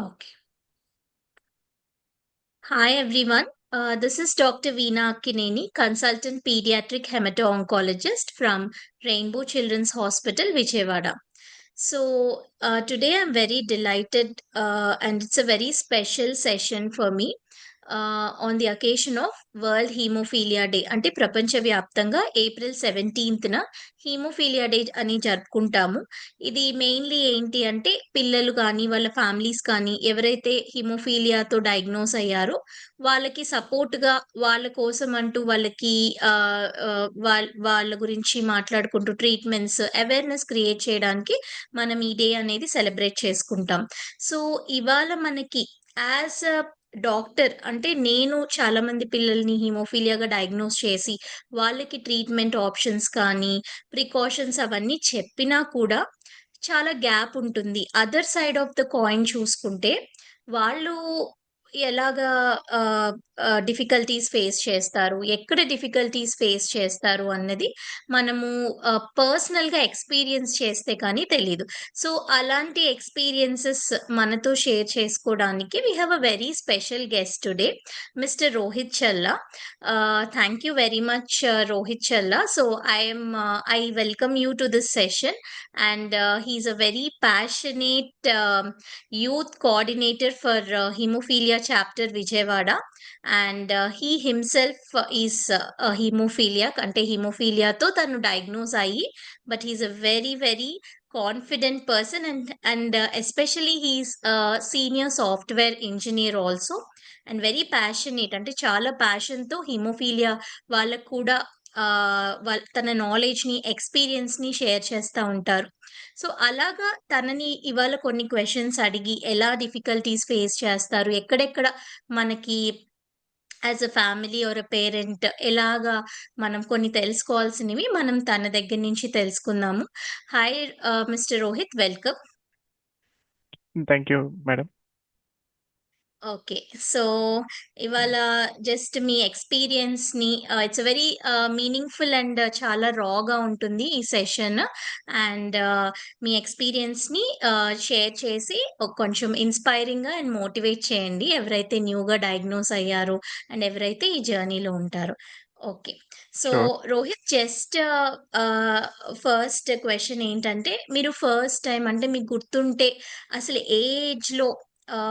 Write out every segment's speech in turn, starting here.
Okay. Hi, everyone. Uh, this is Dr. Veena Akkineni, consultant pediatric hemato-oncologist from Rainbow Children's Hospital, Vijayawada. So, uh, today I'm very delighted, uh, and it's a very special session for me on the occasion of world haemophilia day అంటే ప్రపంచవ్యాప్తంగా April సెవెంటీన్త్న haemophilia day అని జరుపుకుంటాము. ఇది mainly ఏంటి అంటే పిల్లలు కానీ వాళ్ళ ఫ్యామిలీస్ కానీ ఎవరైతే హిమోఫీలియాతో డయాగ్నోస్ అయ్యారో వాళ్ళకి సపోర్ట్గా వాళ్ళ కోసం అంటూ వాళ్ళకి వాళ్ళ వాళ్ళ గురించి మాట్లాడుకుంటూ ట్రీట్మెంట్స్ అవేర్నెస్ క్రియేట్ చేయడానికి మనం ఈ డే అనేది సెలబ్రేట్ చేసుకుంటాం. సో ఇవాళ మనకి యాజ్ అ డాక్టర్ అంటే నేను చాలా మంది పిల్లల్ని హిమోఫీలియాగా డయాగ్నోస్ చేసి వాళ్ళకి ట్రీట్మెంట్ ఆప్షన్స్ కానీ ప్రికాషన్స్ అవన్నీ చెప్పినా కూడా చాలా గ్యాప్ ఉంటుంది. Other side of the coin చూసుకుంటే వాళ్ళు ఎలాగా డిఫికల్టీస్ ఫేస్ చేస్తారు. ఎక్కడ డిఫికల్టీస్ ఫేస్ చేస్తారు అన్నది మనము పర్సనల్గా ఎక్స్పీరియన్స్ చేస్తే కానీ తెలియదు సో అలాంటి ఎక్స్పీరియన్సెస్ మనతో షేర్ చేసుకోవడానికి we have a very special guest today mister Rohit Challa thank you very much Rohit Challa so I'm I welcome you to this session and he's a very passionate youth coordinator for haemophilia chapter Vijayawada and he himself is himself uh, అంటే హీమోఫీలియాతో తను diagnose అయ్యి but he's a very very confident person and and especially he's senior software engineer also and very passionate అంటే చాలా ప్యాషన్తో haemophilia వాళ్ళకు కూడా వాళ్ళ తన నాలెడ్జ్ని ఎక్స్పీరియన్స్ని షేర్ చేస్తూ ఉంటారు. సో అలాగా తనని ఇవాళ కొన్ని క్వశ్చన్స్ అడిగి ఎలా డిఫికల్టీస్ ఫేస్ చేస్తారు ఎక్కడెక్కడ మనకి as a family or a parent ఎలాగా మనం కొన్ని తెలుసుకోవాల్సినవి మనం తన దగ్గర నుంచి తెలుసుకుందాము. Hi mister Rohit welcome thank you madam okay. So ఇవాళ జస్ట్ మీ ఎక్స్పీరియన్స్ని ఇట్స్ వెరీ మీనింగ్ఫుల్ అండ్ చాలా రాగా ఉంటుంది ఈ సెషన్. అండ్ మీ ఎక్స్పీరియన్స్ని షేర్ చేసి కొంచెం ఇన్స్పైరింగ్గా అండ్ మోటివేట్ చేయండి. ఎవరైతే న్యూగా డయాగ్నోస్ అయ్యారో అండ్ ఎవరైతే ఈ జర్నీలో ఉంటారో. Okay. So. Rohit just first question ఏంటంటే మీరు ఫస్ట్ టైం అంటే మీకు గుర్తుంటే అసలు ఏ ఏజ్లో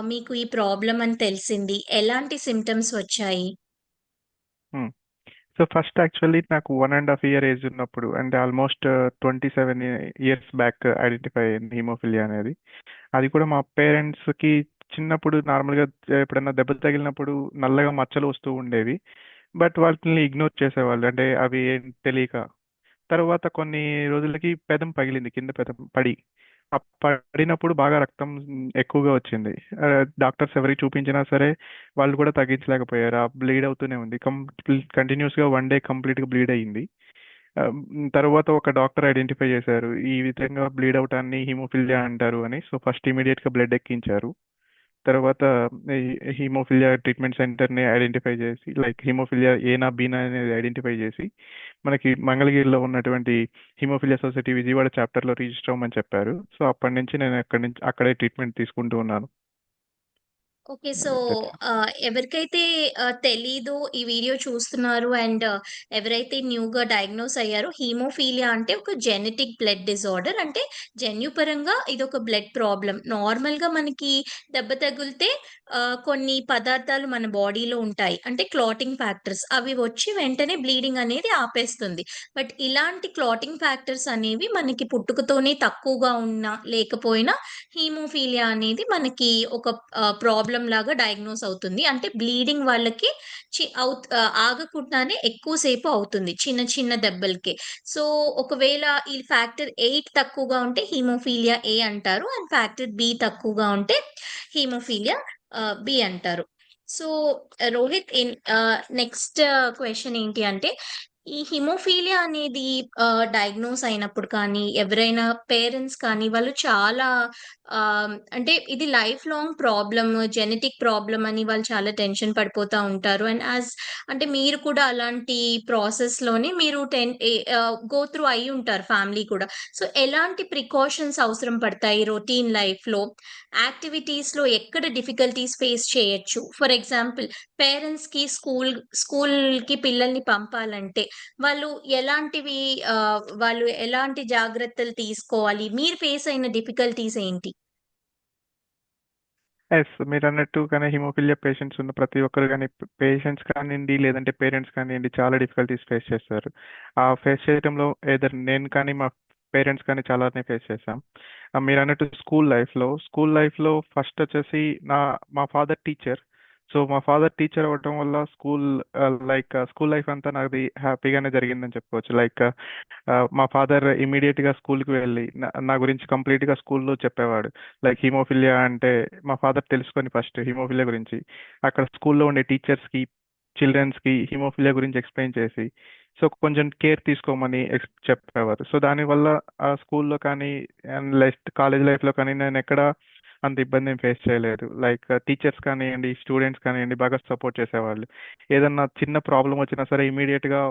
మీకు ఈ ప్రాబ్లం అని తెలిసింది. ఎలాంటి సిమ్టమ్స్ వచ్చాయి? సో ఫస్ట్ యాక్చువల్లీ నాకు one and half year age ఉన్నప్పుడు and almost twenty seven years back identify అయింది హీమోఫిలియా అనేది. అది కూడా మా పేరెంట్స్కి చిన్నప్పుడు నార్మల్గా ఎప్పుడైనా దెబ్బలు తగిలినప్పుడు నల్లగా మచ్చలు వస్తూ ఉండేవి. బట్ వాటిని ఇగ్నోర్ చేసేవాళ్ళు. అంటే అవి ఏం తెలియక. తర్వాత కొన్ని రోజులకి పెదం పగిలింది. కింద పెదం పడి. పడినప్పుడు బాగా రక్తం ఎక్కువగా వచ్చింది. డాక్టర్స్ ఎవరికి చూపించినా సరే వాళ్ళు కూడా తగ్గించలేకపోయారు. ఆ బ్లీడ్ అవుతూనే ఉంది. కంప్లీట్ కంటిన్యూస్గా వన్ డే కంప్లీట్గా బ్లీడ్ అయ్యింది తర్వాత ఒక డాక్టర్ ఐడెంటిఫై చేశారు. ఈ విధంగా బ్లీడ్ అవటాన్ని హిమోఫిలియా అంటారు అని. సో ఫస్ట్ ఇమీడియట్గా బ్లడ్ ఎక్కించారు. తర్వాత హీమోఫిలియా ట్రీట్మెంట్ సెంటర్ని ఐడెంటిఫై చేసి లైక్ హీమోఫిలియా ఏనా బీనా అనేది ఐడెంటిఫై చేసి మనకి మంగళగిరిలో ఉన్నటువంటి హీమోఫిలియా సొసైటీ విజయవాడ చాప్టర్లో రిజిస్టర్ అవ్వమని చెప్పారు. సో అప్పటి నుంచి నేను అక్కడి నుంచి అక్కడే ట్రీట్మెంట్ తీసుకుంటూ ఉన్నాను. ఓకే. సో ఎవరికైతే తెలీదు ఈ వీడియో చూస్తున్నారు అండ్ ఎవరైతే న్యూగా డయాగ్నోస్ అయ్యారో హీమోఫీలియా అంటే ఒక జెనెటిక్ బ్లడ్ డిజార్డర్. అంటే జన్యుపరంగా ఇది ఒక బ్లడ్ ప్రాబ్లం నార్మల్గా మనకి దెబ్బ తగిలితే కొన్ని పదార్థాలు మన బాడీలో ఉంటాయి. అంటే క్లాటింగ్ ఫ్యాక్టర్స్. అవి వచ్చి వెంటనే బ్లీడింగ్ అనేది ఆపేస్తుంది. బట్ ఇలాంటి క్లాటింగ్ ఫ్యాక్టర్స్ అనేవి మనకి పుట్టుకతోనే తక్కువగా ఉన్నా లేకపోయినా హీమోఫీలియా అనేది మనకి ఒక ప్రాబ్లం లాగా డయాగ్నోస్ అవుతుంది. అంటే బ్లీడింగ్ వాళ్ళకి చి- ఆగకుండానే ఎక్కువసేపు అవుతుంది చిన్న చిన్న దెబ్బలకి. సో ఒకవేళ ఈ ఫ్యాక్టర్ ఎయిట్ తక్కువగా ఉంటే హీమోఫీలియా ఏ అంటారు అండ్ ఫ్యాక్టర్ బి తక్కువగా ఉంటే హీమోఫీలియా బి అంటారు. సో రోహిత్ నెక్స్ట్ క్వశ్చన్ ఏంటి అంటే ఈ హిమోఫీలియా అనేది డయాగ్నోస్ అయినప్పుడు కానీ, ఎవరైనా పేరెంట్స్ కానీ వాళ్ళు చాలా అంటే ఇది life long problem, genetic problem అని వాళ్ళు చాలా టెన్షన్ పడిపోతూ ఉంటారు. అండ్ యాజ్ అంటే మీరు కూడా అలాంటి ప్రాసెస్‌లోనే మీరు టెన్ గో త్రూ అయి ఉంటారు ఫ్యామిలీ కూడా. సో, ఎలాంటి ప్రికాషన్స్ అవసరం పడతాయి రొటీన్ లైఫ్‌లో? యాక్టివిటీస్‌లో ఎక్కడ డిఫికల్టీస్ ఫేస్ చేయొచ్చు? ఫర్ ఎగ్జాంపుల్ పేరెంట్స్‌కి స్కూల్ స్కూల్‌కి పిల్లల్ని పంపాలంటే వాళ్ళు ఎలాంటివి వాళ్ళు ఎలాంటి జాగ్రత్తలు తీసుకోవాలి? మీరు ఫేస్ అయిన డిఫికల్టీస్ ఏంటి? ఎస్ మీరు అన్నట్టు కానీ హిమోఫిలియా పేషెంట్స్ ఉన్న ప్రతి ఒక్కరు కానీ పేషెంట్స్ కానివ్వండి లేదంటే పేరెంట్స్ కానివ్వండి చాలా డిఫికల్టీస్ ఫేస్ చేస్తారు. ఆ ఫేస్ చేయడంలో ఏదర్ నేను కానీ, మా పేరెంట్స్ కానీ చాలానే ఫేస్ చేశాం. మీరు అన్నట్టు స్కూల్ లైఫ్‌లో, స్కూల్ లైఫ్‌లో ఫస్ట్ వచ్చేసి నా మా ఫాదర్ టీచర్. సో, మా ఫాదర్ టీచర్ అవ్వటం వల్ల స్కూల్ లైక్ స్కూల్ లైఫ్ అంతా నాది హ్యాపీగానే జరిగిందని చెప్పుకోవచ్చు. లైక్ మా ఫాదర్ ఇమ్మీడియేట్‌గా స్కూల్‌కి వెళ్ళి నా నా గురించి కంప్లీట్‌గా స్కూల్‌లో చెప్పేవాడు. లైక్ హిమోఫిలియా అంటే మా ఫాదర్ తెలుసుకొని ఫస్ట్ హిమోఫిలియా గురించి. అక్కడ స్కూల్‌లో ఉండే టీచర్స్‌కి, చిల్డ్రన్స్‌కి హిమోఫిలియా గురించి ఎక్స్‌ప్లెయిన్ చేసి, సో, కొంచెం కేర్ తీసుకోమని చెప్పేవారు. సో, దానివల్ల ఆ స్కూల్‌లో కానీ అండ్ లైఫ్ కాలేజ్ లైఫ్‌లో కానీ నేను ఎక్కడ అంత ఇబ్బంది ఏం ఫేస్ చేయలేదు. లైక్ టీచర్స్ uh, కానివ్వండి స్టూడెంట్స్ కానివ్వండి బాగా సపోర్ట్ చేసేవాళ్ళు. ఏదన్నా చిన్న ప్రాబ్లం వచ్చినా సరే ఇమ్మీడియేట్‌గా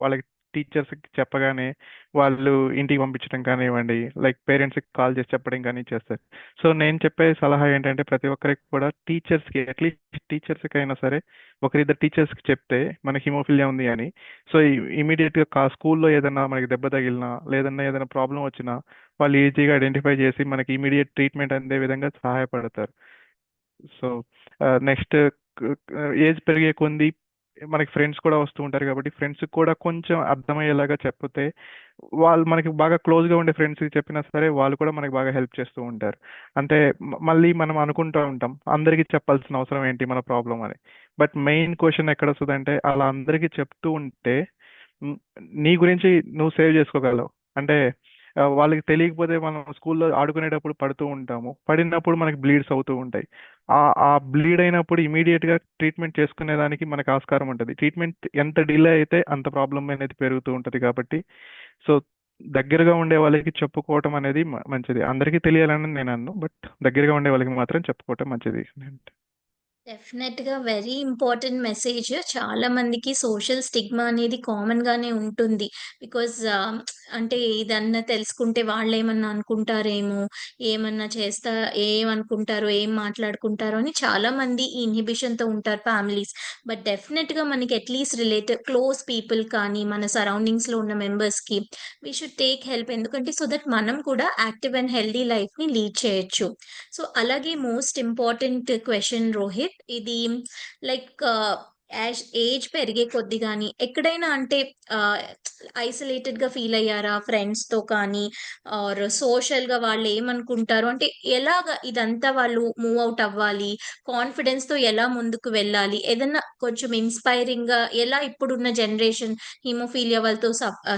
వాళ్ళకి టీచర్స్‌కి చెప్పగానే వాళ్ళు ఇంటికి పంపించడం కానివ్వండి, లైక్ పేరెంట్స్‌కి కాల్ చేసి చెప్పడం కానీ చేస్తారు. సో, నేను చెప్పే సలహా ఏంటంటే ప్రతి ఒక్కరికి కూడా టీచర్స్‌కి అట్‌లీస్ట్ అయినా సరే ఒకరిద్దరు టీచర్స్‌కి చెప్తే మనకి హిమోఫిలియా ఉంది అని. సో, ఇమీడియట్గా కా స్కూల్‌లో ఏదన్నా మనకి దెబ్బ తగిలినా, లేదన్నా ఏదైనా ప్రాబ్లమ్ వచ్చినా వాళ్ళు ఈజీగా ఐడెంటిఫై చేసి మనకి ఇమీడియట్ ట్రీట్మెంట్ అందే విధంగా సహాయపడతారు. సో, నెక్స్ట్ ఏజ్ పెరిగే కొంది మనకి ఫ్రెండ్స్ కూడా వస్తూ ఉంటారు కాబట్టి ఫ్రెండ్స్ కూడా కొంచెం అర్థమయ్యేలాగా చెప్తే వాళ్ళు మనకి బాగా క్లోజ్‌గా ఉండే ఫ్రెండ్స్‌కి చెప్పినా సరే వాళ్ళు కూడా మనకి బాగా హెల్ప్ చేస్తూ ఉంటారు. అంటే మళ్ళీ మనం అనుకుంటూ ఉంటాం. అందరికీ చెప్పాల్సిన అవసరం ఏంటి మన ప్రాబ్లం అని. బట్ మెయిన్ క్వశ్చన్ ఎక్కడ వస్తుంది అంటే అలా అందరికీ చెప్తూ ఉంటే నీ గురించి నువ్వు సేవ్ చేసుకోగలవు. అంటే వాళ్ళకి తెలియకపోతే మనం స్కూల్‌లో ఆడుకునేటప్పుడు పడుతూ ఉంటాము. పడినప్పుడు మనకి బ్లీడ్స్ అవుతూ ఉంటాయి. ఆ ఆ బ్లీడ్ అయినప్పుడు ఇమ్మీడియేట్‌గా ట్రీట్మెంట్ చేసుకునేదానికి మనకు ఆస్కారం ఉంటుంది ట్రీట్మెంట్ ఎంత డిలే అయితే అంత ప్రాబ్లమ్ అనేది పెరుగుతూ ఉంటుంది కాబట్టి, సో, దగ్గరగా ఉండే వాళ్ళకి చెప్పుకోవటం అనేది మంచిది. అందరికీ తెలియాలని నేను అన్ను బట్ దగ్గరగా ఉండే వాళ్ళకి మాత్రం చెప్పుకోవటం మంచిది. డెఫినెట్ డెఫినెట్‌గా వెరీ ఇంపార్టెంట్ మెసేజ్. చాలా మందికి సోషల్ స్టిగ్మా అనేది కామన్‌గానే ఉంటుంది. బికాజ్ అంటే ఏదన్నా తెలుసుకుంటే వాళ్ళు ఏమన్నా అనుకుంటారేమో, ఏమన్నా చేస్తా ఏమనుకుంటారో, ఏం మాట్లాడుకుంటారో అని చాలామంది ఈ ఇన్హిబిషన్‌తో ఉంటారు ఫ్యామిలీస్. బట్ డెఫినెట్‌గా మనకి అట్‌లీస్ట్ రిలేటెడ్ క్లోజ్ పీపుల్ కానీ, మన సరౌండింగ్స్‌లో ఉన్న మెంబర్స్‌కి వీ షుడ్ టేక్ హెల్ప్. ఎందుకంటే సో దట్ మనం కూడా యాక్టివ్ అండ్ హెల్దీ లైఫ్‌ని లీడ్ చేయొచ్చు. సో, అలాగే మోస్ట్ ఇంపార్టెంట్ క్వశ్చన్ రోహిత్. ఇది లైక్ యాజ్ ఏజ్ పెరిగే కొద్ది కానీ ఎక్కడైనా అంటే ఐసోలేటెడ్ ఐసోలేటెడ్‌గా ఫీల్ అయ్యారా ఫ్రెండ్స్‌తో కానీ ఆర్ సోషల్‌గా వాళ్ళు ఏమనుకుంటారు? అంటే ఎలాగా ఇదంతా వాళ్ళు మూవ్ అవుట్ అవ్వాలి? కాన్ఫిడెన్స్తో ఎలా ముందుకు వెళ్ళాలి? ఏదన్నా కొంచెం ఇన్స్పైరింగ్గా ఎలా ఇప్పుడున్న జనరేషన్ హిమోఫీలియా వాళ్ళతో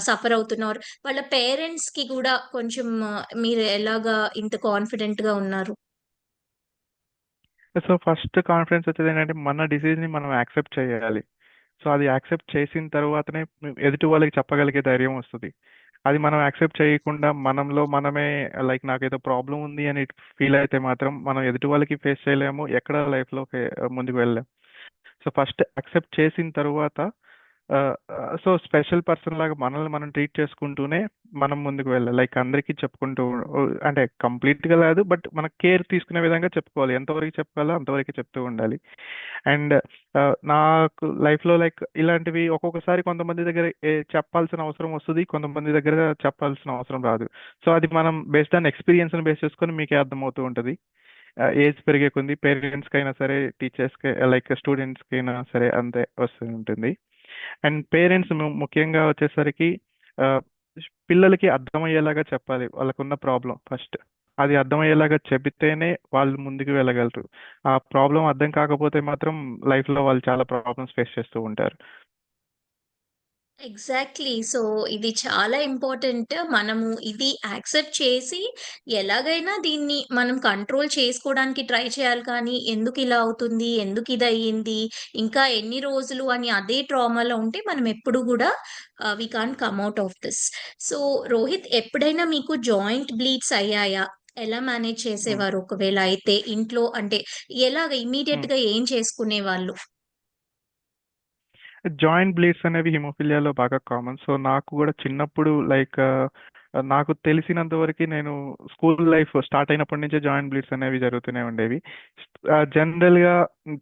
సఫర్ అవుతున్నారు? వాళ్ళ పేరెంట్స్కి కూడా కొంచెం మీరు ఎలాగా ఇంత కాన్ఫిడెంట్‌గా ఉన్నారు? సో, ఫస్ట్ కాన్ఫిడెన్స్ వచ్చేది ఏంటంటే మన డిసీజ్‌ని మనం యాక్సెప్ట్ చేయాలి. సో, అది యాక్సెప్ట్ చేసిన తర్వాతనే ఎదుటి వాళ్ళకి చెప్పగలిగే ధైర్యం వస్తుంది అది మనం యాక్సెప్ట్ చేయకుండా మనంలో మనమే లైక్ నాకేదో ప్రాబ్లం ఉంది అని ఫీల్ అయితే మాత్రం మనం ఎదుటి వాళ్ళకి ఫేస్ చేయలేము. ఎక్కడ లైఫ్‌లో ముందుకు వెళ్ళలేము సో, ఫస్ట్ యాక్సెప్ట్ చేసిన తర్వాత సో, స్పెషల్ పర్సన్ లాగా మనల్ని మనం ట్రీట్ చేసుకుంటూనే మనం ముందుకు వెళ్ళాలి. లైక్ అందరికీ చెప్పుకుంటూ అంటే కంప్లీట్గా కాదు. బట్ మన కేర్ తీసుకునే విధంగా చెప్పుకోవాలి. ఎంతవరకు చెప్పాలో అంతవరకు చెప్తూ ఉండాలి. అండ్ నాకు నాకు లైఫ్‌లో లైక్ ఇలాంటివి ఒక్కొక్కసారి కొంతమంది దగ్గర ఏ చెప్పాల్సిన అవసరం వస్తుంది కొంతమంది దగ్గర చెప్పాల్సిన అవసరం రాదు. సో, అది మనం బేస్డ్ ఆన్ ఎక్స్‌పీరియన్స్‌ని బేస్ చేసుకొని మీకే అర్థమవుతూ ఉంటుంది ఏజ్ పెరిగే కొంది అయినా సరే, టీచర్స్‌కి లైక్ స్టూడెంట్స్‌కైనా సరే అంతే వస్తూ ఉంటుంది. అండ్ పేరెంట్స్ ముఖ్యంగా వచ్చేసరికి పిల్లలకి అర్థమయ్యేలాగా చెప్పాలి. వాళ్ళకున్న ప్రాబ్లం ఫస్ట్. అది అర్థమయ్యేలాగా చెబితేనే వాళ్ళు ముందుకు వెళ్ళగలరు. ఆ ప్రాబ్లం అర్థం కాకపోతే మాత్రం లైఫ్‌లో వాళ్ళు చాలా ప్రాబ్లమ్స్ ఫేస్ చేస్తూ ఉంటారు. ఎగ్జాక్ట్‌లీ. సో, ఇది చాలా ఇంపార్టెంట్. మనము ఇది యాక్సెప్ట్ చేసి ఎలాగైనా దీన్ని మనం కంట్రోల్ చేసుకోవడానికి ట్రై చేయాలి కానీ, ఎందుకిలా అవుతుంది? ఎందుకిదయ్యింది? ఇంకా ఎన్ని రోజులు అని అదే ట్రామాలో ఉంటే మనం ఎప్పుడు గూడా ఆహ్, we can't come out of this. So, Rohit ఎప్పుడైనా మీకు జాయింట్ బ్లీడ్స్ అయ్యాయా? ఎలా మేనేజ్ హ్మ్. చేసేవారు ఒకవేళ అయితే? ఇంట్లో అంటే ఎలాగ హ్మ్. ఇమ్మీడియేట్‌గా ఏం చేసుకునేవాళ్ళు? జాయింట్ బ్లీడ్స్ అనేవి హిమోఫిలియాలో బాగా కామన్. సో, నాకు కూడా చిన్నప్పుడు లైక్ నాకు తెలిసినంత వరకు నేను స్కూల్ లైఫ్ స్టార్ట్ అయినప్పటి నుంచే జాయింట్ బ్లీడ్స్ అనేవి జరుగుతూనే ఉండేవి. జనరల్ జనరల్‌గా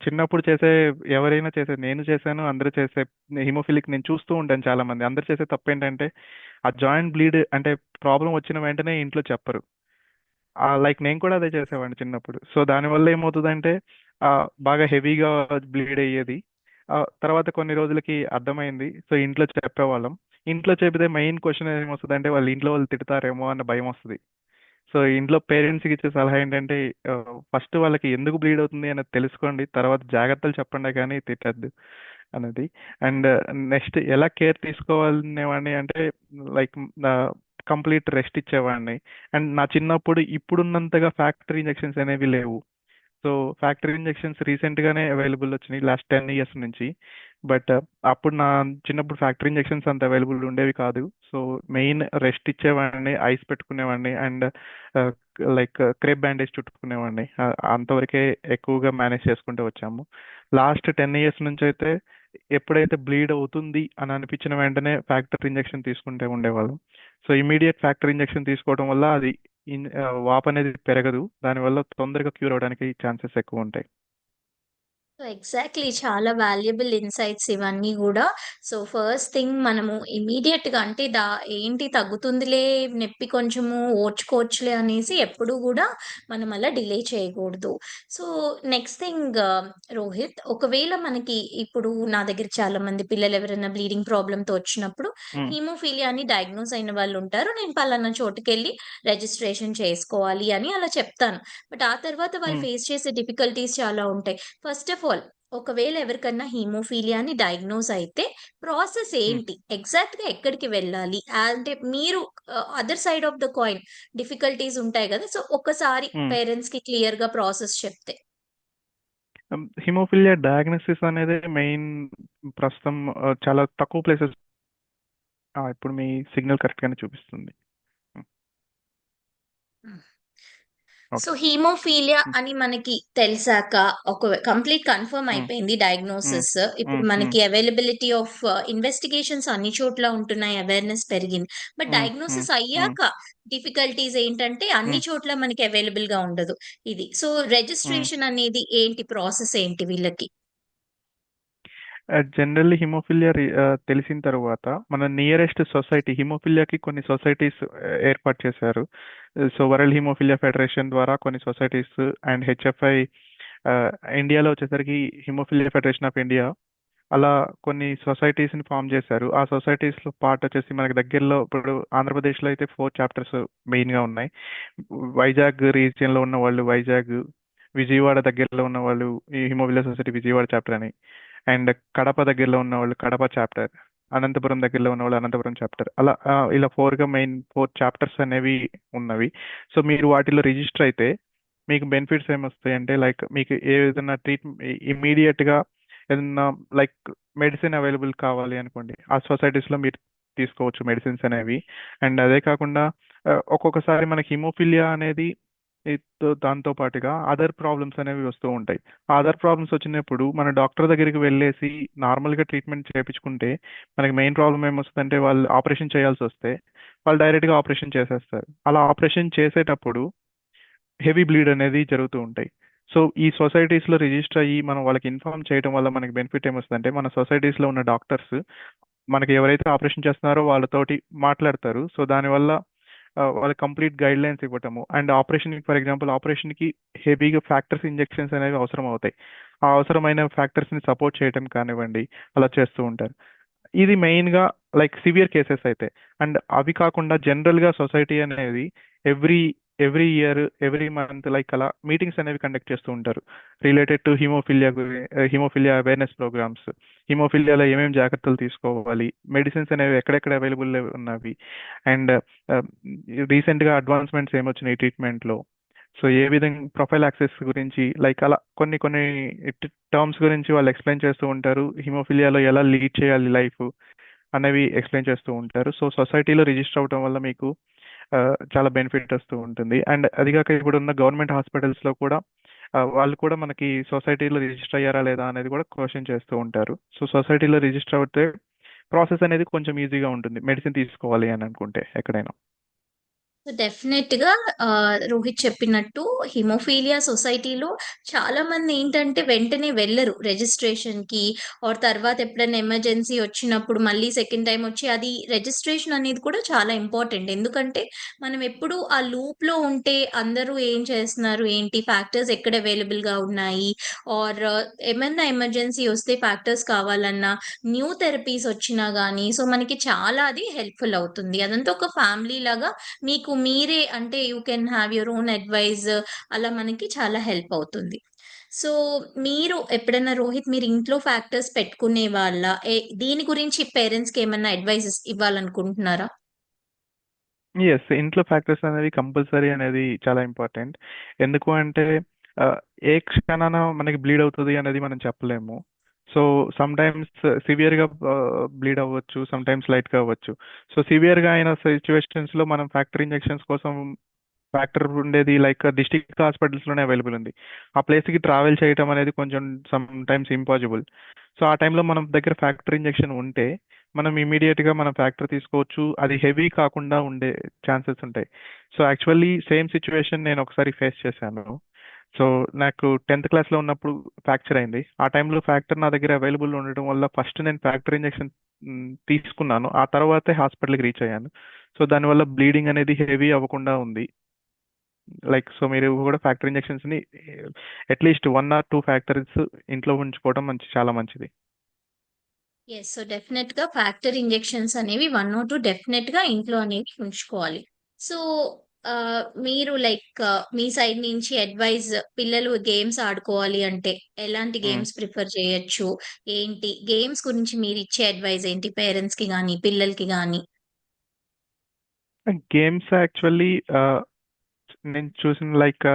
చిన్నప్పుడు చేసే ఎవరైనా చేసే నేను చేశాను. అందరూ చేసే హిమోఫిలిక్ నేను చూస్తూ ఉంటాను చాలామంది. అందరూ చేసే తప్పు ఏంటంటే ఆ జాయింట్ బ్లీడ్ అంటే ప్రాబ్లం వచ్చిన వెంటనే ఇంట్లో చెప్పరు. లైక్ నేను కూడా అదే చేసేవాడిని చిన్నప్పుడు. సో, దానివల్ల ఏమవుతుందంటే బాగా హెవీగా బ్లీడ్ అయ్యేది. తర్వాత కొన్ని రోజులకి అర్థమైంది. సో, ఇంట్లో చెప్పేవాళ్ళం. ఇంట్లో చెబితే మెయిన్ క్వెషన్ ఏమొస్తదంటే, వాళ్ళు ఇంట్లో వాళ్ళు తిడతారేమో అన్న వస్తుంది సో, ఇంట్లో పేరెంట్స్‌కి ఇచ్చే సలహా ఏంటంటే ఫస్ట్ వాళ్ళకి ఎందుకు బ్లీడ్ అవుతుంది అనేది తెలుసుకోండి. తర్వాత జాగ్రత్తలు చెప్పండి కానీ తిట్టద్దు అనేది. అండ్ నెక్స్ట్ ఎలా కేర్ తీసుకోవాలనేవాడిని అంటే లైక్ కంప్లీట్ రెస్ట్ ఇచ్చేవాడిని. అండ్ నా చిన్నప్పుడు ఇప్పుడున్నంతగా ఫ్యాక్టరీ ఇంజెక్షన్స్ అనేవి లేవు. సో, ఫ్యాక్టరీ ఇంజెక్షన్స్ రీసెంట్‌గానే అవైలబుల్ వచ్చినాయి లాస్ట్ 10 ఇయర్స్ నుంచి. బట్ అప్పుడు నా చిన్నప్పుడు ఫ్యాక్టరీ ఇంజెక్షన్స్ అంత అవైలబుల్ ఉండేవి కాదు. సో, మెయిన్ రెస్ట్ ఇచ్చేవాడిని, ఐస్ పెట్టుకునేవాడిని అండ్ లైక్ క్రేప్ బ్యాండేజ్ చుట్టుకునేవాడిని. అంతవరకే ఎక్కువగా మేనేజ్ చేసుకుంటూ వచ్చాము. లాస్ట్ 10 ఇయర్స్ నుంచి అయితే ఎప్పుడైతే బ్లీడ్ అవుతుంది అని అనిపించిన వెంటనే ఫ్యాక్టరీ ఇంజెక్షన్ తీసుకుంటూ ఉండేవాళ్ళం. సో, ఇమీడియట్ ఫ్యాక్టరీ ఇంజెక్షన్ తీసుకోవడం వల్ల అది ఇన్ అనేది వాపనేది పెరగదు. దానివల్ల తొందరగా క్యూర్ అవ్వడానికి ఛాన్సెస్ ఎక్కువుంటాయి. So, exactly. చాలా వాల్యుబుల్ ఇన్‌సైట్స్ ఇవన్నీ గూడా. సో, ఫస్ట్ థింగ్ మనము ఇమ్మీడియేట్‌గా అంటే దా ఏంటి తగ్గుతుందిలే, నొప్పి కొంచెము ఓర్చుకోవచ్చులే అనేసి ఎప్పుడూ గూడా మనం అలా డిలే చేయకూడదు. సో, నెక్స్ట్ థింగ్ రోహిత్ ఒకవేళ మనకి ఇప్పుడు నా దగ్గర చాలామంది పిల్లలు ఎవరైనా బ్లీడింగ్ ప్రాబ్లమ్‌తో వచ్చినప్పుడు హ్మ్. హీమోఫీలియా అని డయాగ్నోస్ అయిన వాళ్ళుంటారు. నేను పలానా చోటుకెళ్ళి రిజిస్ట్రేషన్ చేసుకోవాలి అని అలా చెప్తాను. బట్ ఆ తర్వాత వాళ్ళు. ఫేస్ చేసే డిఫికల్టీస్ చాలా ఉంటాయి. ఫస్ట్ ఆఫ్ ఆల్ ఒకవేళ ఎవరికన్నా హీమోఫీలియా అని డయాగ్నోస్ అయితే ప్రాసెస్. ఏంటి? ఎగ్జాక్ట్‌గా ఎక్కడికి వెళ్ళాలి? అంటే మీరు other side of the coin difficulties ఉంటాయి గదా! సో, ఒక్కసారి హ్మ్. పేరెంట్స్‌కి క్లియర్‌గా ప్రాసెస్ చెప్తే. హ్మ్. హిమోఫిలియా డయాగ్నోసిస్ అనేది మెయిన్ ప్రస్తుతం చాలా తక్కువ ప్లేసెస్! ఇప్పుడు మీ సిగ్నల్ కరెక్ట్‌గానే చూపిస్తుంది. హ్మ్. హ్మ్. ఓకే. సో, హీమోఫీలియా హ్మ్. అని మనకి తెలిసాక ఒక కంప్లీట్ కన్ఫర్మ్. అయిపోయింది. డయాగ్నోసిస్. ఇప్పుడు. మనకి అవైలబిలిటీ ఆఫ్ ఇన్వెస్టిగేషన్స్ అన్ని చోట్ల ఉంటున్నాయి. అవేర్‌నెస్ పెరిగింది. బట్. డయాగ్నోసిస్. అయ్యాక డిఫికల్టీస్ ఏంటంటే అన్ని. చోట్ల మనకి అవైలబుల్‌గా ఉండదు. ఇది. సో. రిజిస్ట్రేషన్ అనేది ఏంటి? ప్రాసెస్ ఏంటి వీళ్ళకి? ఆహ్, జనరల్లీ హిమోఫిలియా తెలిసిన తర్వాత మన నియరెస్ట్ సొసైటీ హిమోఫిలియాకి కొన్ని సొసైటీస్ ఏర్పాటు చేశారు. సో, వరల్డ్ హిమోఫిలియా ఫెడరేషన్ ద్వారా కొన్ని సొసైటీస్ అండ్ హెచ్ఎఫ్ఐ ఇండియాలో వచ్చేసరికి హిమోఫిలియా ఫెడరేషన్ ఆఫ్ ఇండియా అలా కొన్ని సొసైటీస్‌ని ఫార్మ్ చేశారు. ఆ సొసైటీస్‌లో పార్ట్ వచ్చేసి మనకి దగ్గరలో ఇప్పుడు ఆంధ్రప్రదేశ్‌లో అయితే ఫోర్ చాప్టర్స్ మెయిన్‌గా ఉన్నాయి. వైజాగ్ రీజియన్‌లో ఉన్నవాళ్ళు వైజాగ్, విజయవాడ దగ్గరలో ఉన్నవాళ్ళు ఈ హిమోఫిలియా సొసైటీ విజయవాడ చాప్టర్ అని, అండ్ కడప దగ్గరలో ఉన్న వాళ్ళు కడప చాప్టర్, అనంతపురం దగ్గరలో ఉన్న వాళ్ళు అనంతపురం చాప్టర్. అలా ఇలా ఫోర్గా మెయిన్ ఫోర్ చాప్టర్స్ అనేవి ఉన్నవి. సో, మీరు వాటిలో రిజిస్టర్ అయితే మీకు బెనిఫిట్స్ ఏమొస్తాయంటే లైక్ మీకు ఏదైనా ట్రీట్ ఇమ్మీడియేట్‌గా ఏదన్నా లైక్ మెడిసిన్ అవైలబుల్ కావాలి అనుకోండి. ఆ సొసైటీస్‌లో మీరు తీసుకోవచ్చు మెడిసిన్స్ అనేవి. అండ్ అదే కాకుండా ఒక్కొక్కసారి మనకి హిమోఫిలియా అనేది దాంతో పాటుగా అదర్ ప్రాబ్లమ్స్ అనేవి వస్తూ ఉంటాయి. ఆ అదర్ ప్రాబ్లమ్స్ వచ్చినప్పుడు మన డాక్టర్ దగ్గరికి వెళ్ళేసి నార్మల్‌గా ట్రీట్మెంట్ చేయించుకుంటే మనకి మెయిన్ ప్రాబ్లమ్ ఏమొస్తుందంటే వాళ్ళు ఆపరేషన్ చేయాల్సి వస్తే వాళ్ళు డైరెక్ట్‌గా ఆపరేషన్ చేసేస్తారు. అలా ఆపరేషన్ చేసేటప్పుడు హెవీ బ్లీడ్ అనేది జరుగుతూ ఉంటాయి. సో, ఈ సొసైటీస్‌లో రిజిస్టర్ అయ్యి మనం వాళ్ళకి ఇన్ఫార్మ్ చేయడం వల్ల మనకి బెనిఫిట్ ఏమొస్తదంటే మన సొసైటీస్‌లో ఉన్న డాక్టర్స్ మనకి ఎవరైతే ఆపరేషన్ చేస్తున్నారో వాళ్ళతోటి మాట్లాడతారు. సో, దానివల్ల వాళ్ళకి కంప్లీట్ గైడ్ లైన్స్ ఇవ్వటము అండ్ ఆపరేషన్ ఫర్ ఎగ్జాంపుల్ ఆపరేషన్‌కి హెవీగా ఫ్యాక్టర్స్ ఇంజెక్షన్స్ అనేవి అవసరం అవుతాయి. ఆ అవసరమైన ఫ్యాక్టర్స్‌ని సపోర్ట్ చేయటం కానివ్వండి అలా చేస్తూ ఉంటారు. ఇది మెయిన్‌గా లైక్ సివియర్ కేసెస్ అయితే. అండ్ అవి కాకుండా జనరల్‌గా సొసైటీ అనేది every every year every month like అలా మీటింగ్స్ అనేవి కండక్ట్ చేస్తూ ఉంటారు. Related to haemophilia haemophilia awareness programmes హిమోఫిలియాలో ఏమేమి జాగ్రత్తలు తీసుకోవాలి? మెడిసిన్స్ అనేవి ఎక్కడెక్కడ అవైలబుల్ ఉన్నవి? అండ్ రీసెంట్గా అడ్వాన్స్మెంట్స్ ఏమొచ్చినాయి ట్రీట్మెంట్లో సో ఏ విధంగా ప్రొఫైల్ యాక్సెస్ గురించి లైక్ అలా కొన్ని కొన్ని టర్మ్స్ గురించి వాళ్ళు ఎక్స్ప్లెయిన్ చేస్తూ ఉంటారు. హిమోఫిలియాలో ఎలా లీడ్ చేయాలి లైఫ్ అనేవి ఎక్స్ప్లెయిన్ చేస్తూ ఉంటారు. సో సొసైటీలో రిజిస్టర్ అవడం వల్ల మీకు చాలా బెనిఫిట్ వస్తూ ఉంటుంది. అండ్ అది కాక ఇప్పుడు ఉన్న గవర్నమెంట్ హాస్పిటల్స్లో కూడా వాళ్ళు కూడా మనకి సొసైటీలో రిజిస్టర్ అయ్యారా లేదా అనేది కూడా క్వశ్చన్ చేస్తూ ఉంటారు. సో సొసైటీలో రిజిస్టర్ అవుతే ప్రాసెస్ అనేది కొంచెం ఈజీగా ఉంటుంది. మెడిసిన్ తీసుకోవాలి అని అనుకుంటే ఎక్కడైనా. డెఫినెట్గా రోహిత్ చెప్పినట్టు హిమోఫీలియా సొసైటీలో చాలా మంది ఏంటంటే వెంటనే వెళ్ళరు రిజిస్ట్రేషన్కి ఆర్ తర్వాత ఎప్పుడైనా ఎమర్జెన్సీ వచ్చినప్పుడు మళ్ళీ సెకండ్ టైం వచ్చి అది రిజిస్ట్రేషన్ అనేది కూడా చాలా ఇంపార్టెంట్. ఎందుకంటే మనం ఎప్పుడు ఆ లూప్లో ఉంటే అందరూ ఏం చేస్తున్నారు ఏంటి? ఫ్యాక్టర్స్ ఎక్కడ అవైలబుల్గా ఉన్నాయి? ఆర్ ఏమైనా ఎమర్జెన్సీ వస్తే ఫ్యాక్టర్స్ కావాలన్నా న్యూ థెరపీస్ వచ్చినా గానీ సో మనకి చాలా అది హెల్ప్ఫుల్ అవుతుంది. అదంతా ఒక ఫ్యామిలీ లాగా మీకు మీరే అంటే you can have your own advice అలా మనకి చాలా హెల్ప్ అవుతుంది. సో మీరు ఎప్పుడైనా రోహిత్ మీరు ఇంట్లో ఫ్యాక్టర్స్ పెట్టుకునే వాళ్ళ దీని గురించి పేరెంట్స్కి ఏమైనా అడ్వైస్ ఇవ్వాలనుకుంటున్నారా? ఎస్ ఇంట్లో ఫ్యాక్టర్స్ అనేవి కంపల్సరీ అనేది చాలా ఇంపార్టెంట్ ఎందుకు అంటే ఏ క్షణాన మనకి బ్లీడ్ అవుతుంది అనేది మనం చెప్పలేము. సో సమ్ టైమ్స్ సివియర్గా బ్లీడ్ అవ్వచ్చు సమ్ టైమ్స్ లైట్గా అవ్వచ్చు. సో సివియర్గా అయిన సిచ్యువేషన్స్లో మనం ఫ్యాక్టరీ ఇంజెక్షన్స్ కోసం ఫ్యాక్టర్ ఉండేది లైక్ డిస్ట్రిక్ట్ హాస్పిటల్స్లోనే అవైలబుల్ ఉంది. ఆ ప్లేస్కి ట్రావెల్ చేయటం అనేది కొంచెం సమ్ టైమ్స్ ఇంపాసిబుల్ సో ఆ టైంలో మనం దగ్గర ఫ్యాక్టర్ ఇంజెక్షన్ ఉంటే మనం ఇమీడియట్గా మనం ఫ్యాక్టర్ తీసుకోవచ్చు. అది హెవీ కాకుండా ఉండే ఛాన్సెస్ ఉంటాయి. సో యాక్చువల్లీ సేమ్ సిచ్యువేషన్ నేను ఒకసారి ఫేస్ చేశాను. సో నాకు టెన్త్ క్లాస్లో ఉన్నప్పుడు ఫ్రాక్చర్ అయింది. ఆ టైంలో ఫ్యాక్టర్ నా దగ్గర అవైలబుల్ ఉండడం వల్ల ఫస్ట్ నేను ఫ్యాక్టర్ ఇంజెక్షన్ తీసుకున్నాను. ఆ తర్వాతే హాస్పిటల్కి రీచ్ అయ్యాను. సో దానివల్ల బ్లీడింగ్ అనేది హెవీ అవ్వకుండా ఉంది. లైక్ సో మీరు కూడా factor ఇంజెక్షన్స్ని at least one or two factories ఇంట్లో ఉంచుకోవడం మంచి చాలా మంచిది. ఎస్ సో డెఫినెట్గా ఫ్యాక్టర్ ఇంజెక్షన్స్ అనేవి వన్ ఆర్ టూ డెఫినెట్గా ఇంట్లో అనేవి ఉంచుకోవాలి. సో మీరు లైక్ మీ సైడ్ నుంచి అడ్వైజ్ పిల్లలు గేమ్స్ ఆడుకోవాలి అంటే ఎలాంటి గేమ్స్ ప్రిఫర్ చేయొచ్చు? ఏంటి? గేమ్స్ గురించి మీరు ఇచ్చే అడ్వైజ్ ఏంటి? పేరెంట్స్కి కానీ పిల్లలకి కానీ గేమ్స్ యాక్చువల్లీ నేను చూసిన లైక్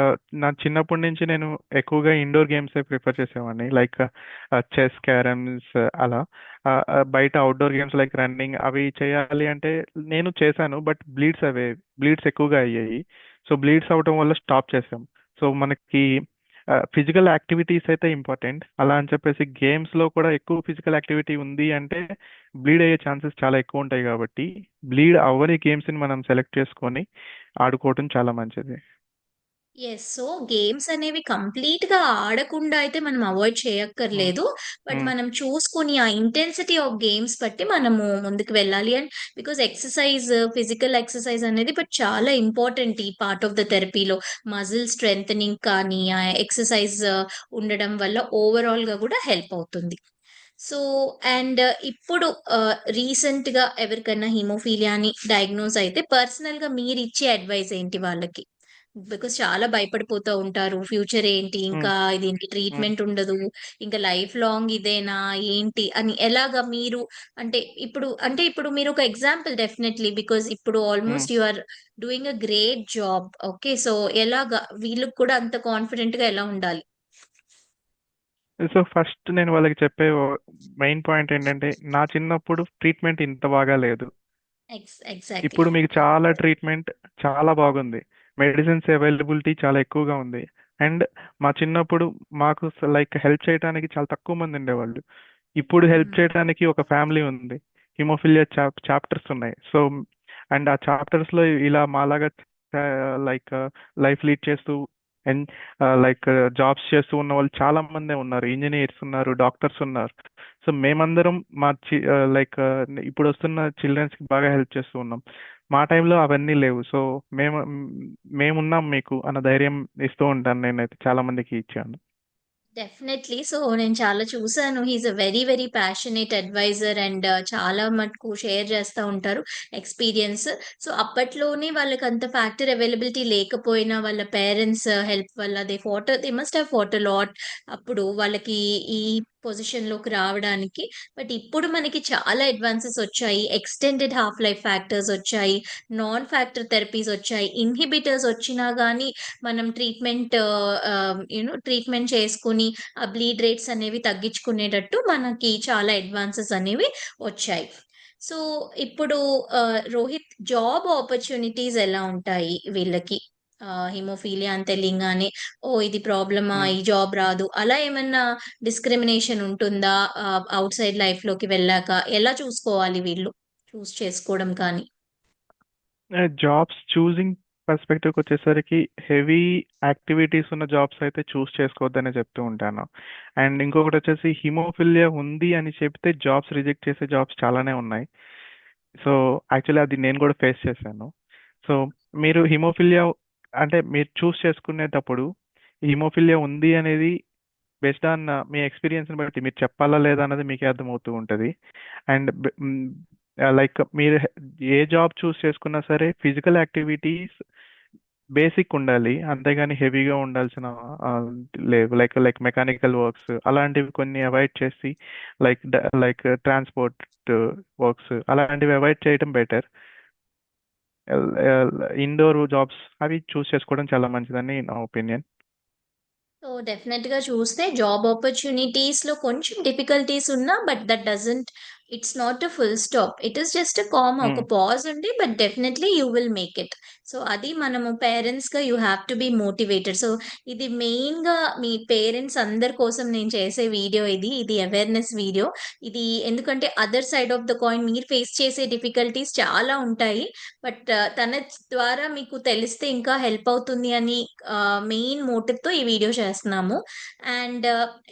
నా చిన్నప్పటి నుంచి నేను ఎక్కువగా ఇండోర్ గేమ్సే ప్రిఫర్ చేసేవాడిని. లైక్ చెస్ క్యారమ్స్ అలా. బయట అవుట్డోర్ గేమ్స్ లైక్ రన్నింగ్ అవి చేయాలి అంటే నేను చేశాను బట్ బ్లీడ్స్ అవే బ్లీడ్స్ ఎక్కువగా అయ్యాయి. సో బ్లీడ్స్ అవ్వటం వల్ల స్టాప్ చేసాం సో మనకి ఫిజికల్ యాక్టివిటీస్ అయితే ఇంపార్టెంట్. అలా అని చెప్పేసి గేమ్స్లో కూడా ఎక్కువ ఫిజికల్ యాక్టివిటీ ఉంది అంటే బ్లీడ్ అయ్యే ఛాన్సెస్ చాలా ఎక్కువ ఉంటాయి కాబట్టి బ్లీడ్ అవ్వని గేమ్స్ని మనం సెలెక్ట్ చేసుకొని ఆడుకోవటం చాలా మంచిది. ఎస్ సో గేమ్స్ అనేవి కంప్లీట్గా ఆడకుండా అయితే మనం అవాయిడ్ చేయక్కర్లేదు. But Mm. మనం చూసుకుని ఆ ఇంటెన్సిటీ ఆఫ్ గేమ్స్ బట్టి మనము ముందుకు వెళ్ళాలి. And because exercise physical exercise అనేది బట్ చాలా ఇంపార్టెంట్ ఈ పార్ట్ ఆఫ్ ద థెరపీలో మజిల్ స్ట్రెంగ్ కానీ ఆ ఎక్సర్సైజ్ ఉండడం వల్ల ఓవరాల్గా కూడా హెల్ప్ అవుతుంది. సో అండ్ ఇప్పుడు రీసెంట్గా ఎవరికైనా హిమోఫీలియాని డయాగ్నోస్ అయితే పర్సనల్గా మీరు ఇచ్చే అడ్వైస్ ఏంటి వాళ్ళకి? బికాస్ చాలా భయపడిపోతూ ఉంటారు. ఫ్యూచర్ ఏంటి? ఇంకా దీనికి ట్రీట్మెంట్ ఉండదు. ఇంకా లైఫ్ లాంగ్ ఇదేనా? ఏంటి? అని ఎలాగా మీరు అంటే ఇప్పుడు అంటే ఇప్పుడు మీరు ఒక ఎగ్జాంపుల్ డెఫినెట్లీ బికాస్ ఇప్పుడు almost you are doing a great job okay so ఎలాగా? వీళ్ళకి కూడా అంత కాన్ఫిడెంట్గా ఎలా ఉండాలి? సో ఫస్ట్ నేను వాళ్ళకి చెప్పే మెయిన్ పాయింట్ ఏంటంటే నా చిన్నప్పుడు ట్రీట్మెంట్ ఇంత బాగా లేదు. ఇప్పుడు మీకు చాలా ట్రీట్మెంట్ చాలా బాగుంది. మెడిసిన్స్ అవైలబిలిటీ చాలా ఎక్కువగా ఉంది. అండ్ మా చిన్నప్పుడు మాకు లైక్ హెల్ప్ చేయడానికి చాలా తక్కువ మంది ఉండేవాళ్ళు. ఇప్పుడు హెల్ప్ చేయడానికి ఒక ఫ్యామిలీ ఉంది. హిమోఫిలియా చాప్ చాప్టర్స్ ఉన్నాయి. సో అండ్ ఆ చాప్టర్స్లో ఇలా మాలాగా లైక్ లైఫ్ లీడ్ చేస్తూ అండ్ లైక్ జాబ్స్ చేస్తూ ఉన్న వాళ్ళు చాలా మందే ఉన్నారు. ఇంజనీర్స్ ఉన్నారు డాక్టర్స్ ఉన్నారు. సో మేమందరం మా చి uh, లైక్ uh, ఇప్పుడు వస్తున్న చిల్డ్రన్స్కి బాగా హెల్ప్ చేస్తూ ఉన్నాం. మా టైంలో అవన్నీ లేవు. సో మేము మేమున్నాం మీకు అన్న ధైర్యం ఇస్తూ ఉంటాను నేనైతే. చాలా మందికి ఇచ్చాను. డెఫినెట్‌లీ. సో, నేను చాలా చూసాను. He is very, very passionate advisor and చాలా మటుకు షేర్ చేస్తూ ఉంటారు ఎక్స్‌పీరియన్స్. సో, అప్పట్లోనే వాళ్ళకంత ఫ్యాక్టర్ అవైలబిలిటీ లేకపోయినా వాళ్ళ పేరెంట్స్ హెల్ప్ uh, వల్ల they fought they must have fought a lot. అప్పుడు వాళ్ళకి ఈ పొజిషన్‌లోకి రావడానికి. బట్ ఇప్పుడు మనకి చాలా అడ్వాన్సెస్ వచ్చాయి. ఎక్స్‌టెండెడ్ హాఫ్ లైఫ్ ఫ్యాక్టర్స్ వచ్చాయి. నాన్ ఫ్యాక్టర్ థెరపీస్ వచ్చాయి. ఇన్హిబిటర్స్ వచ్చినా గానీ మనం ట్రీట్మెంట్ యూనో ట్రీట్మెంట్ చేసుకుని ఆ బ్లీడ్ రేట్స్ అనేవి తగ్గించుకునేటట్టు మనకి చాలా అడ్వాన్సెస్ అనేవి వచ్చాయి. సో, ఇప్పుడు uh, రోహిత్ జాబ్ ఆపర్చునిటీస్ ఎలా ఉంటాయి వీళ్ళకి? హిమోఫీలియా అని తెలియంగానే ఓహ్! ఇది ప్రాబ్లమా? ఈ జాబ్ రాదు. అలా ఏమన్నా డిస్క్రిమినేషన్ ఉంటుందా? ఆహ్, ఔట్‌సైడ్ లైఫ్‌లోకి వెళ్ళాక ఎలా చూసుకోవాలి వీళ్ళు? చూజ్ చేసుకోవడం కానీ? జాబ్స్ చూజింగ్ పర్స్‌పెక్టివ్‌కొచ్చేసరికి హెవీ యాక్టివిటీస్ ఉన్న జాబ్స్ అయితే చూజ్ చేసుకోవద్దనే చెప్తూ ఉంటాను. అండ్ ఇంకొకటొచ్చేసి హిమోఫిలియా ఉంది అని చెప్తే జాబ్స్ రిజెక్ట్ చేసే జాబ్స్ చాలానే ఉన్నాయి. సో, యాక్చువల్లీ అది నేను కూడా ఫేస్ చేశాను. సో, మీరు హిమోఫిలియా అంటే మీరు చూస్ చేసుకునేటప్పుడు హిమోఫిలియా ఉంది అనేది బెస్ట్ ఆన్ uh, మీ ఎక్స్‌పీరియన్స్‌ని బట్టి మీరు చెప్పాలా లేదా అన్నది మీకే అర్థమవుతూ ఉంటుంది అండ్ లైక్ మీరు ఏ జాబ్ చూస్ చేసుకున్నా సరే ఫిజికల్ యాక్టివిటీస్ బేసిక్ ఉండాలి. అంతేగాని హెవీగా ఉండాల్సిన లేవు. లైక్ లైక్ మెకానికల్ వర్క్స్ అలాంటివి కొన్ని అవాయిడ్ చేసి లైక్ లైక్ ట్రాన్స్‌పోర్ట్ వర్క్స్ అలాంటివి అవాయిడ్ చేయడం బెటర్. ఇండోర్ జాబ్స్ అవి చూస్ చేసుకోవడం చాలా మంచిదని నా ఒపీనియన్. సో, డెఫినెట్గా చూస్తే జాబ్ ఆపర్చునిటీస్లో కొంచెం డిఫికల్టీస్ ఉన్నా but that doesn't it's not a full stop. It is just a comma ఒక. పాజ్ ఉండి but definitely you will make it. So, అది మనము పేరెంట్స్‌గా you have to be motivated. So, ఇది మెయిన్‌గా మీ పేరెంట్స్ అందరి కోసం నేను చేసే వీడియో ఇది. ఇది అవేర్‌నెస్ వీడియో. ఇది ఎందుకంటే other side of the coin మీరు ఫేస్ చేసే డిఫికల్టీస్ చాలా ఉంటాయి. బట్ తన ద్వారా మీకు తెలిస్తే ఇంకా హెల్ప్ అవుతుంది అని మెయిన్ మోటివ్‌తో ఈ వీడియో చేస్తున్నాము. అండ్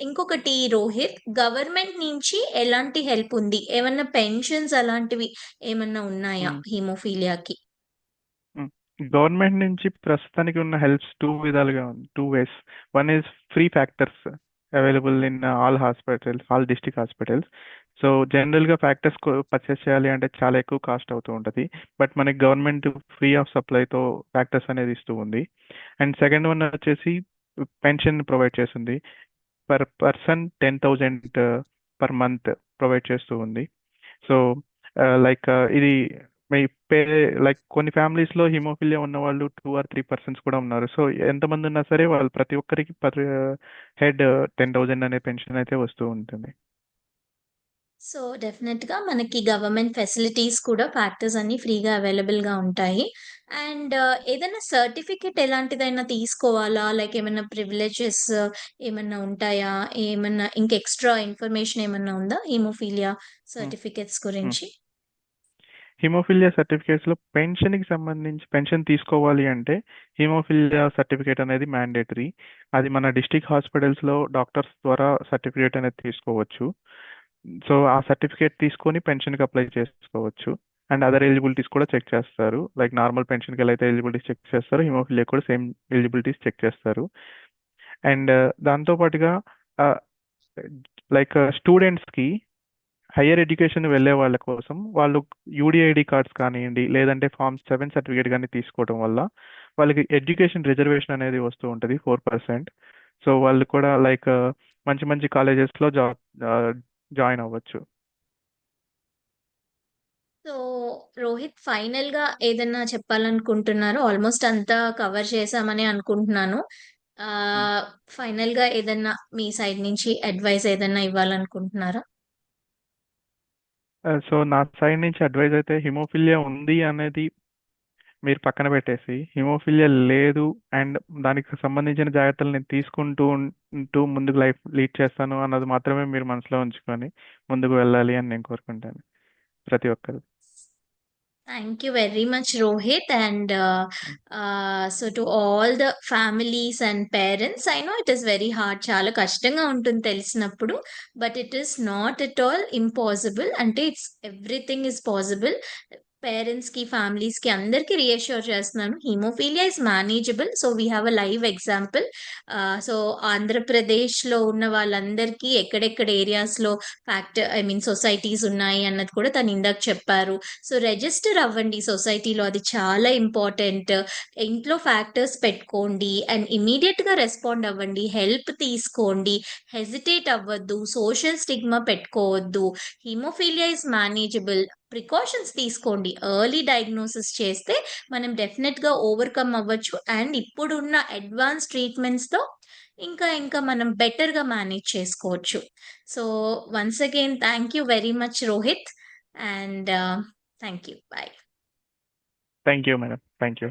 ఇంకొకటి రోహిత్ గవర్నమెంట్ నుంచి ఎలాంటి హెల్ప్ ఉంది? ఏమన్నా పెన్షన్స్ అలాంటివి ఏమన్నా ఉన్నాయా హ్మ్. హిమోఫీలియాకి? హ్మ్. గవర్నమెంట్ నుంచి ప్రస్తుతానికి ఉన్న హెల్ప్స్ 2 విధాలుగా ఉంది. 2 ways. One is free factors available in all hospitals, all district hospitals. So, జనరల్‌గా ఫ్యాక్టర్స్ పర్చేస్ చేయాలి అంటే చాలా ఎక్కువ కాస్ట్ అవుతూ ఉంటది. బట్ మనకి గవర్నమెంట్ ఫ్రీ ఆఫ్ సప్లైతో ఫ్యాక్టర్స్ అనేది ఇస్తూ ఉంది. అండ్ సెకండ్ వన్ వచ్చేసి పెన్షన్ ప్రొవైడ్ చేస్తుంది. Per person 10,000 per month provide చేస్తూ ఉంది. సో, లైక్ uh, uh, ఇది మీ పే లైక్ కొన్ని ఫ్యామిలీస్‌లో హిమోఫిలియా ఉన్న వాళ్ళు టూ ఆర్ త్రీ పర్సన్స్ కూడా ఉన్నారు. సో, ఎంతమంది ఉన్నా సరే వాళ్ళు ప్రతి ఒక్కరికి పర్ uh, హెడ్ 10,000 అనే పెన్షన్ అయితే వస్తూ ఉంటుంది. సో, డెఫినిట్‌గా మనకి గవర్నమెంట్ ఫెసిలిటీస్ కూడా ఫ్యాక్టర్స్ అన్నీ ఫ్రీగా అవైలబుల్‌గా ఉంటాయి. అండ్ ఏదైనా సర్టిఫికేట్ ఎలాంటిదైనా తీసుకోవాలా? లైక్ ఏమన్నా ప్రివిలేజెస్ ఏమన్నా ఉంటాయా? ఏమన్నా ఇంక ఎక్స్‌ట్రా ఇన్ఫర్మేషన్ ఏమన్నా ఉందా? హిమోఫీలియా హ్మ్. సర్టిఫికేట్స్ హ్మ్. గురించి? హిమోఫిలియా సర్టిఫికేట్స్‌లో పెన్షన్‌కి సంబంధించి పెన్షన్ తీసుకోవాలి అంటే హిమోఫిలియా సర్టిఫికేట్ అనేది మ్యాండేటరీ. అది మన డిస్ట్రిక్ట్ హాస్పిటల్స్‌లో డాక్టర్స్ ద్వారా సర్టిఫికేట్ అనేది తీసుకోవచ్చు. సో, ఆ సర్టిఫికేట్ తీసుకొని పెన్షన్‌కి అప్లై చేసుకోవచ్చు. అండ్ అదర్ ఎలిజిబిలిటీస్ కూడా చెక్ చేస్తారు. లైక్ నార్మల్ పెన్షన్‌కి ఎలా అయితే ఎలిజిబిలిటీస్ చెక్ చేస్తారో హిమోఫిలియా కూడా సేమ్ ఎలిజిబిలిటీస్ చెక్ చేస్తారు. అండ్ దాంతో పాటుగా లైక్ స్టూడెంట్స్‌కి హైయర్ ఎడ్యుకేషన్ వెళ్ళే వాళ్ళ కోసం వాళ్ళు యూడిఐడి కార్డ్స్ కానివ్వండి లేదంటే ఫార్మ్ సెవెన్ సర్టిఫికేట్ కానీ తీసుకోవడం వల్ల వాళ్ళకి ఎడ్యుకేషన్ రిజర్వేషన్ అనేది వస్తూ ఉంటుంది ఫోర్ పర్సెంట్ సో, వాళ్ళు కూడా లైక్ మంచి మంచి కాలేజెస్‌లో జాబ్ జాయిన్ అవ్వచ్చు. సో, రోహిత్ ఫైనల్‌గా ఏదన్నా చెప్పాలనుకుంటున్నారా? ఆల్‌మోస్ట్ అంతా కవర్ చేశామనే అనుకుంటున్నాను. హ్మ్. ఆహ్, ఫైనల్‌గా ఏదన్నా మీ సైడ్ నుంచి అడ్వైస్ ఏదన్నా ఇవ్వాలనుకుంటున్నారా? సో, నా సైడ్ నుంచి అడ్వైస్ అయితే హిమోఫిలియా ఉంది అనేది మీరు పక్కన పెట్టేసి, హిమోఫిలియా లేదు అండ్ దానికి సంబంధించిన జాగ్రత్తలు నేను తీసుకుంటూ ఉంటూ ముందుకు లైఫ్ లీడ్ చేస్తాను అన్నది మాత్రమే మీరు మనసులో ఉంచుకొని ముందుకు వెళ్ళాలి అని నేను కోరుకుంటాను. ప్రతి ఒక్కరు. Thank you very much Rohit. And ah, hmm. Ah, so, to all the families and parents I know it is very hard. చాలా కష్టంగా ఉంటుంది తెలిసినప్పుడు. But it is not at all impossible. అంటే ఇట్స్ ఎవ్రీథింగ్ ఈస్ పాసిబుల్. పేరెంట్స్‌కి, ఫ్యామిలీస్‌కి అందరికి reassure చేస్తున్నాను. Haemophilia is manageable. So, we have a live example. So so, ఆంధ్రప్రదేశ్‌లో ఉన్న వాళ్ళందరికీ ఎక్కడెక్కడ ఏరియాస్‌లో ఫ్యాక్ట్ ఐ మీన్ సొసైటీస్ ఉన్నాయి అన్నది కూడా తను ఇందాక చెప్పారు. సో, రిజిస్టర్ అవ్వండి సొసైటీలో అది చాలా ఇంపార్టెంట్. ఇంట్లో ఫ్యాక్టర్స్ పెట్టుకోండి అండ్ ఇమ్మీడియేట్‌గా రెస్పాండ్ అవ్వండి. హెల్ప్ తీసుకోండి. హెజిటేట్ అవ్వద్దు. సోషల్ స్టిగ్మా పెట్టుకోవద్దు. Haemophilia is manageable. ప్రికాషన్స్ తీసుకోండి. ఎర్లీ డయాగ్నోసిస్ చేస్తే మనం డెఫినెట్గా ఓవర్‌కమ్ అవ్వచ్చు. అండ్ ఇప్పుడున్న అడ్వాన్స్ ట్రీట్మెంట్స్‌తో ఇంకా ఇంకా మనం బెటర్‌గా మేనేజ్ చేసుకోవచ్చు. So, once again thank you very much Rohit. And thank you. Bye thank you madam. Thank you.